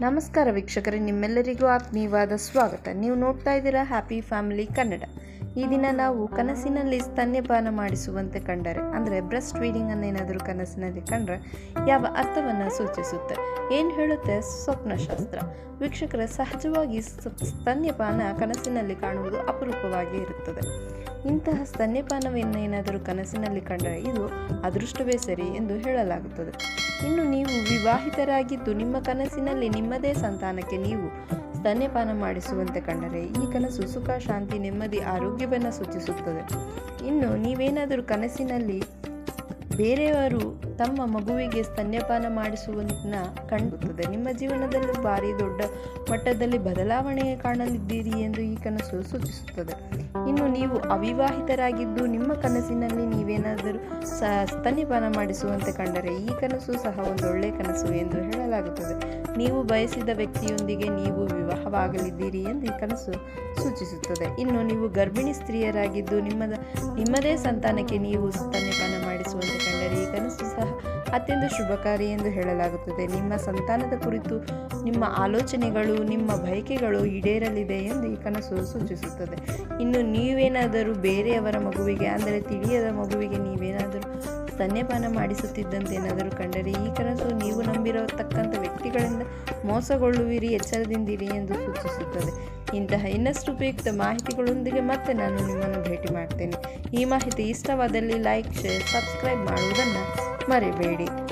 ನಮಸ್ಕಾರ ವೀಕ್ಷಕರೇ ನಿಮ್ಮೆಲ್ಲರಿಗೂ ಆತ್ಮೀಯವಾದ ಸ್ವಾಗತ. ನೀವು ನೋಡ್ತಾ ಇದ್ದೀರಾ ಹ್ಯಾಪಿ ಫ್ಯಾಮಿಲಿ ಕನ್ನಡ ಈ ದಿನ ನಾವು ಕನಸಿನಲ್ಲಿ ಸ್ತನ್ಯಪಾನ ಮಾಡಿಸುವಂತೆ ಕಂಡರೆ, ಅಂದರೆ ಬ್ರೆಸ್ಟ್ ಫೀಡಿಂಗ್ ಅನ್ನು ಏನಾದರೂ ಕನಸಿನಲ್ಲಿ ಕಂಡರೆ ಯಾವ ಅರ್ಥವನ್ನು ಸೂಚಿಸುತ್ತೆ? ಏನು ಹೇಳುತ್ತೆ ಸ್ವಪ್ನಶಾಸ್ತ್ರ? ವೀಕ್ಷಕರ, ಸಹಜವಾಗಿ ಸ್ತನ್ಯಪಾನ ಕನಸಿನಲ್ಲಿ ಕಾಣುವುದು ಅಪರೂಪವಾಗಿ ಇರುತ್ತದೆ. ಇಂತಹ ಸ್ತನ್ಯಪಾನವನ್ನು ಏನಾದರೂ ಕನಸಿನಲ್ಲಿ ಕಂಡರೆ ಇದು ಅದೃಷ್ಟವೇ ಸರಿ ಎಂದು ಹೇಳಲಾಗುತ್ತದೆ. ಇನ್ನು ನೀವು ವಿವಾಹಿತರಾಗಿದ್ದು ನಿಮ್ಮ ಕನಸಿನಲ್ಲಿ ನಿಮ್ಮದೇ ಸಂತಾನಕ್ಕೆ ನೀವು ಸ್ತನ್ಯಪಾನ ಮಾಡಿಸುವಂತೆ ಕಂಡರೆ ಈ ಕನಸು ಸುಖ ಶಾಂತಿ ನೆಮ್ಮದಿ ಆರೋಗ್ಯವನ್ನು ಸೂಚಿಸುತ್ತದೆ. ಇನ್ನು ನೀವೇನಾದರೂ ಕನಸಿನಲ್ಲಿ ಬೇರೆಯವರು ತಮ್ಮ ಮಗುವಿಗೆ ಸ್ತನ್ಯಪಾನ ಮಾಡಿಸುವುದನ್ನ ಕಂಡುತ್ತದೆ. ನಿಮ್ಮ ಜೀವನದಲ್ಲಿ ಭಾರಿ ದೊಡ್ಡ ಮಟ್ಟದಲ್ಲಿ ಬದಲಾವಣೆ ಕಾಣಲಿದ್ದೀರಿ ಎಂದು ಈ ಕನಸು ಸೂಚಿಸುತ್ತದೆ. ಇನ್ನು ನೀವು ಅವಿವಾಹಿತರಾಗಿದ್ದು ನಿಮ್ಮ ಕನಸಿನಲ್ಲಿ ನೀವೇನಾದರೂ ಸ ಸ್ತನ್ಯಪಾನ ಮಾಡಿಸುವಂತೆ ಕಂಡರೆ ಈ ಕನಸು ಸಹ ಒಂದೊಳ್ಳೆಯ ಕನಸು ಎಂದು ಹೇಳಲಾಗುತ್ತದೆ. ನೀವು ಬಯಸಿದ ವ್ಯಕ್ತಿಯೊಂದಿಗೆ ನೀವು ವಿವಾಹವಾಗಲಿದ್ದೀರಿ ಎಂದು ಈ ಕನಸು ಸೂಚಿಸುತ್ತದೆ. ಇನ್ನು ನೀವು ಗರ್ಭಿಣಿ ಸ್ತ್ರೀಯರಾಗಿದ್ದು ನಿಮ್ಮದ, ನಿಮ್ಮದೇ ಸಂತಾನಕ್ಕೆ ನೀವು ಸ್ತನ್ಯಪಾನ ಅತ್ಯಂತ ಶುಭಕಾರಿ ಎಂದು ಹೇಳಲಾಗುತ್ತದೆ. ನಿಮ್ಮ ಸಂತಾನದ ಕುರಿತು ನಿಮ್ಮ ಆಲೋಚನೆಗಳು, ನಿಮ್ಮ ಬಯಕೆಗಳು ಈಡೇರಲಿದೆ ಎಂದು ಈ ಕನಸು ಸೂಚಿಸುತ್ತದೆ. ಇನ್ನು ನೀವೇನಾದರೂ ಬೇರೆಯವರ ಮಗುವಿಗೆ, ಅಂದರೆ ತಿಳಿಯದ ಮಗುವಿಗೆ ನೀವೇನಾದರೂ ಸ್ತನ್ಯಪಾನ ಮಾಡಿಸುತ್ತಿದ್ದಂತೆ ಏನಾದರೂ ಕಂಡರೆ ಈ ಕನಸು ನೀವು ನಂಬಿರತಕ್ಕಂಥ ವ್ಯಕ್ತಿಗಳಿಂದ ಮೋಸಗೊಳ್ಳುವಿರಿ, ಎಚ್ಚರದಿಂದಿರಿ ಎಂದು ಸೂಚಿಸುತ್ತದೆ. ಇಂತಹ ಇನ್ನಷ್ಟು ಉಪಯುಕ್ತ ಮಾಹಿತಿಗಳೊಂದಿಗೆ ಮತ್ತೆ ನಾನು ನಿಮ್ಮನ್ನು ಭೇಟಿ ಮಾಡ್ತೇನೆ. ಈ ಮಾಹಿತಿ ಇಷ್ಟವಾದಲ್ಲಿ ಲೈಕ್, ಶೇರ್, ಸಬ್ಸ್ಕ್ರೈಬ್ ಮಾಡುವುದನ್ನು ಮರಿಬೇಡಿ.